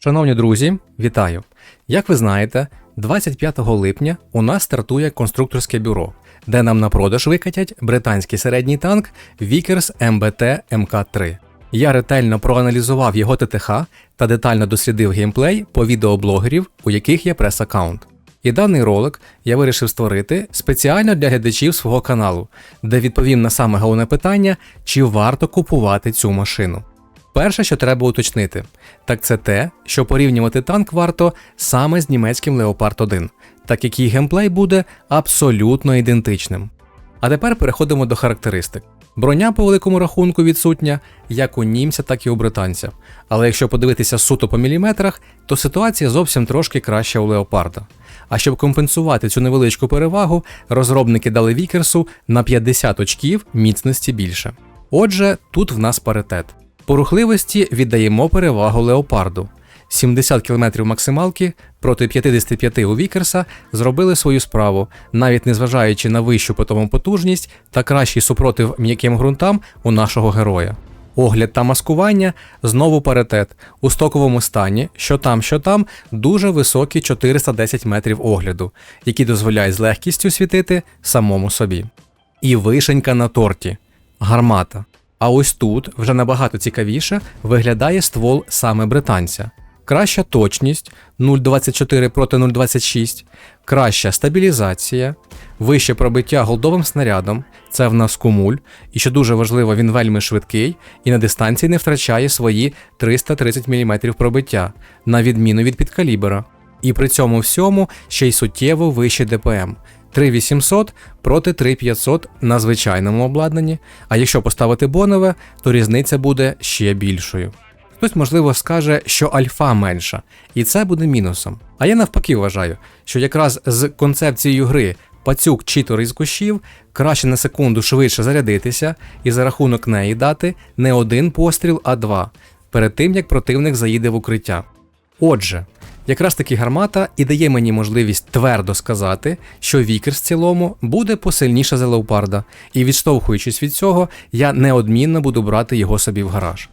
Шановні друзі, вітаю! Як ви знаєте, 25 липня у нас стартує конструкторське бюро, де нам на продаж викатять британський середній танк Vickers MBT MK3. Я ретельно проаналізував його ТТХ та детально дослідив геймплей по відеоблогерів, у яких є прес-аккаунт. І даний ролик я вирішив створити спеціально для глядачів свого каналу, де відповім на саме головне питання, чи варто купувати цю машину. Перше, що треба уточнити, так це те, що порівнювати танк варто саме з німецьким Leopard 1, так як її геймплей буде абсолютно ідентичним. А тепер переходимо до характеристик. Броня по великому рахунку відсутня як у німця, так і у британця. Але якщо подивитися суто по міліметрах, то ситуація зовсім трошки краща у Леопарда. А щоб компенсувати цю невеличку перевагу, розробники дали Вікерсу на 50 очків міцності більше. Отже, тут в нас паритет. По рухливості віддаємо перевагу леопарду. 70 км максималки проти 55 у Вікерса зробили свою справу, навіть незважаючи на вищу потому потужність та кращий супротив м'яким ґрунтам у нашого героя. Огляд та маскування знову паритет. У стоковому стані, що там, що там, дуже високі 410 метрів огляду, які дозволяють з легкістю світити самому собі. І вишенька на торті гармата. А ось тут вже набагато цікавіше виглядає ствол саме британця. Краща точність 0,24 проти 0,26, краща стабілізація, вище пробиття голдовим снарядом, це в нас кумуль, і що дуже важливо, він вельми швидкий і на дистанції не втрачає свої 330 мм пробиття, на відміну від підкалібера. І при цьому всьому ще й суттєво вище ДПМ 3800 проти 3500 на звичайному обладнанні, а якщо поставити бонове, то різниця буде ще більшою. Хтось, можливо, скаже, що альфа менша, і це буде мінусом. А я навпаки вважаю, що якраз з концепцією гри пацюк читор із кущів краще на секунду швидше зарядитися і за рахунок неї дати не один постріл, а два, перед тим як противник заїде в укриття. Отже, якраз таки гармата і дає мені можливість твердо сказати, що Вікер в цілому буде посильніше за леопарда, і відштовхуючись від цього, я неодмінно буду брати його собі в гараж.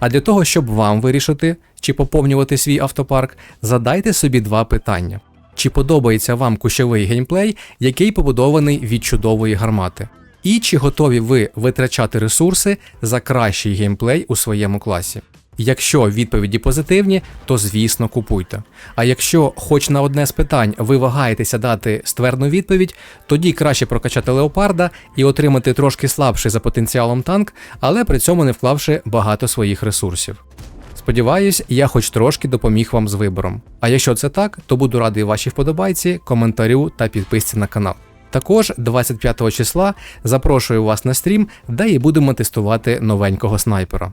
А для того, щоб вам вирішити, чи поповнювати свій автопарк, задайте собі два питання: чи подобається вам кущовий геймплей, який побудований від чудової гармати? І чи готові ви витрачати ресурси за кращий геймплей у своєму класі? Якщо відповіді позитивні, то звісно купуйте. А якщо хоч на одне з питань ви вагаєтеся дати ствердну відповідь, тоді краще прокачати леопарда і отримати трошки слабший за потенціалом танк, але при цьому не вклавши багато своїх ресурсів. Сподіваюсь, я хоч трошки допоміг вам з вибором. А якщо це так, то буду радий вашій вподобайці, коментарю та підписці на канал. Також 25 числа запрошую вас на стрім, де і будемо тестувати новенького снайпера.